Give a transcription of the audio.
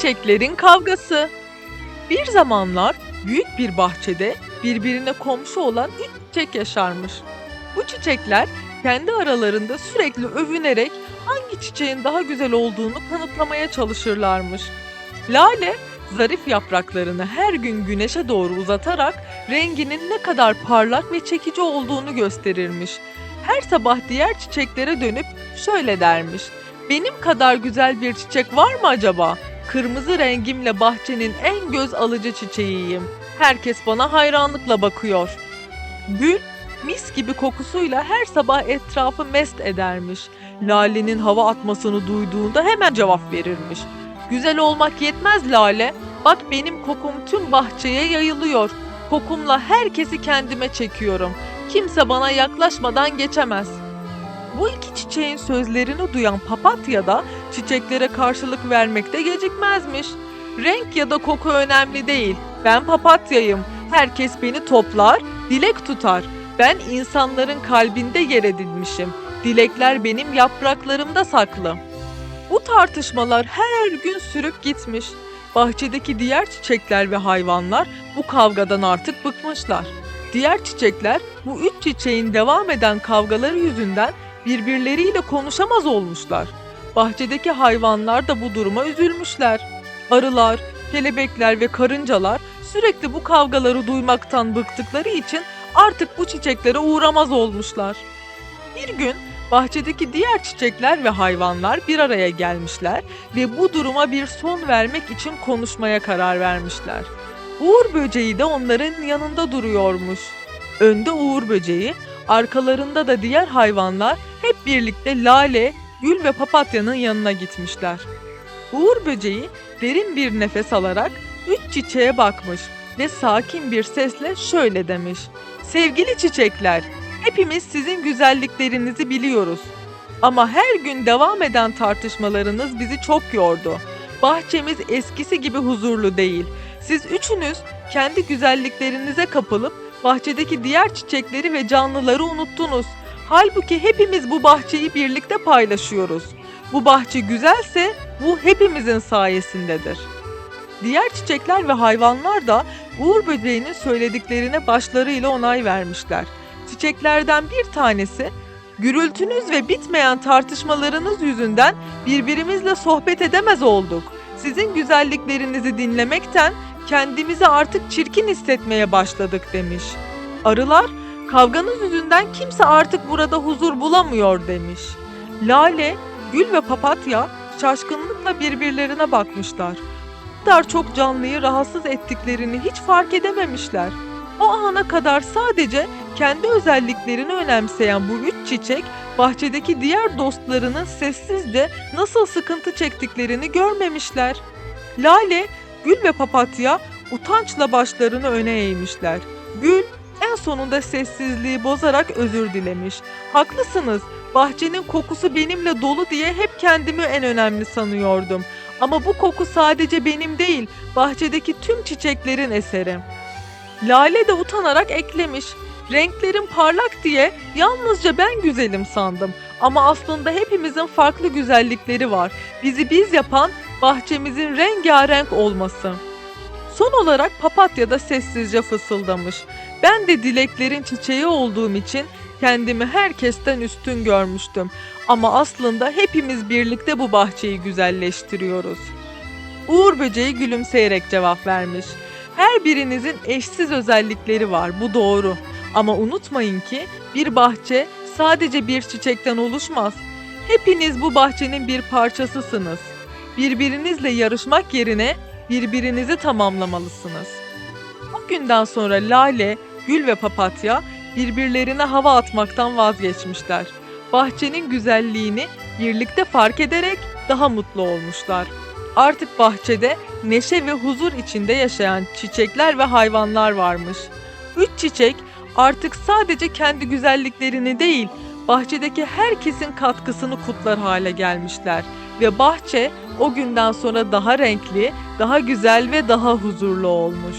Çiçeklerin kavgası. Bir zamanlar büyük bir bahçede birbirine komşu olan üç çiçek yaşarmış. Bu çiçekler kendi aralarında sürekli övünerek hangi çiçeğin daha güzel olduğunu kanıtlamaya çalışırlarmış. Lale zarif yapraklarını her gün güneşe doğru uzatarak renginin ne kadar parlak ve çekici olduğunu gösterirmiş. Her sabah diğer çiçeklere dönüp şöyle dermiş. Benim kadar güzel bir çiçek var mı acaba? Kırmızı rengimle bahçenin en göz alıcı çiçeğiyim. Herkes bana hayranlıkla bakıyor. Gül mis gibi kokusuyla her sabah etrafı mest edermiş. Lale'nin hava atmasını duyduğunda hemen cevap verirmiş. Güzel olmak yetmez Lale. Bak benim kokum tüm bahçeye yayılıyor. Kokumla herkesi kendime çekiyorum. Kimse bana yaklaşmadan geçemez. Bu iki çiçeğin sözlerini duyan papatya da çiçeklere karşılık vermekte gecikmezmiş. Renk ya da koku önemli değil. Ben papatyayım. Herkes beni toplar, dilek tutar. Ben insanların kalbinde yer edinmişim. Dilekler benim yapraklarımda saklı. Bu tartışmalar her gün sürüp gitmiş. Bahçedeki diğer çiçekler ve hayvanlar bu kavgadan artık bıkmışlar. Diğer çiçekler bu üç çiçeğin devam eden kavgaları yüzünden birbirleriyle konuşamaz olmuşlar. Bahçedeki hayvanlar da bu duruma üzülmüşler. Arılar, kelebekler ve karıncalar sürekli bu kavgaları duymaktan bıktıkları için artık bu çiçeklere uğramaz olmuşlar. Bir gün bahçedeki diğer çiçekler ve hayvanlar bir araya gelmişler ve bu duruma bir son vermek için konuşmaya karar vermişler. Uğur böceği de onların yanında duruyormuş. Önde Uğur böceği, arkalarında da diğer hayvanlar hep birlikte Lale, Gül ve Papatya'nın yanına gitmişler. Uğur böceği derin bir nefes alarak üç çiçeğe bakmış ve sakin bir sesle şöyle demiş. Sevgili çiçekler, hepimiz sizin güzelliklerinizi biliyoruz. Ama her gün devam eden tartışmalarınız bizi çok yordu. Bahçemiz eskisi gibi huzurlu değil. Siz üçünüz kendi güzelliklerinize kapılıp bahçedeki diğer çiçekleri ve canlıları unuttunuz. Halbuki hepimiz bu bahçeyi birlikte paylaşıyoruz. Bu bahçe güzelse bu hepimizin sayesindedir. Diğer çiçekler ve hayvanlar da Uğur böceğinin söylediklerine başlarıyla onay vermişler. Çiçeklerden bir tanesi, gürültünüz ve bitmeyen tartışmalarınız yüzünden birbirimizle sohbet edemez olduk. Sizin güzelliklerinizi dinlemekten kendimizi artık çirkin hissetmeye başladık demiş. Arılar, kavganız yüzünden kimse artık burada huzur bulamıyor demiş. Lale, Gül ve Papatya şaşkınlıkla birbirlerine bakmışlar. Bu kadar çok canlıyı rahatsız ettiklerini hiç fark edememişler. O ana kadar sadece kendi özelliklerini önemseyen bu üç çiçek bahçedeki diğer dostlarının sessizce nasıl sıkıntı çektiklerini görmemişler. Lale, Gül ve Papatya utançla başlarını öne eğmişler. Gül sonunda sessizliği bozarak özür dilemiş. Haklısınız, bahçenin kokusu benimle dolu diye hep kendimi en önemli sanıyordum. Ama bu koku sadece benim değil, bahçedeki tüm çiçeklerin eseri. Lale de utanarak eklemiş. Renklerim parlak diye yalnızca ben güzelim sandım. Ama aslında hepimizin farklı güzellikleri var. Bizi biz yapan bahçemizin rengarenk olması. Son olarak papatya da sessizce fısıldamış. Ben de dileklerin çiçeği olduğum için kendimi herkesten üstün görmüştüm. Ama aslında hepimiz birlikte bu bahçeyi güzelleştiriyoruz. Uğur böceği gülümseyerek cevap vermiş. Her birinizin eşsiz özellikleri var, bu doğru. Ama unutmayın ki bir bahçe sadece bir çiçekten oluşmaz. Hepiniz bu bahçenin bir parçasısınız. Birbirinizle yarışmak yerine birbirinizi tamamlamalısınız. O günden sonra Lale, Gül ve Papatya birbirlerine hava atmaktan vazgeçmişler. Bahçenin güzelliğini birlikte fark ederek daha mutlu olmuşlar. Artık bahçede neşe ve huzur içinde yaşayan çiçekler ve hayvanlar varmış. Üç çiçek artık sadece kendi güzelliklerini değil, bahçedeki herkesin katkısını kutlar hale gelmişler ve bahçe o günden sonra daha renkli, daha güzel ve daha huzurlu olmuş.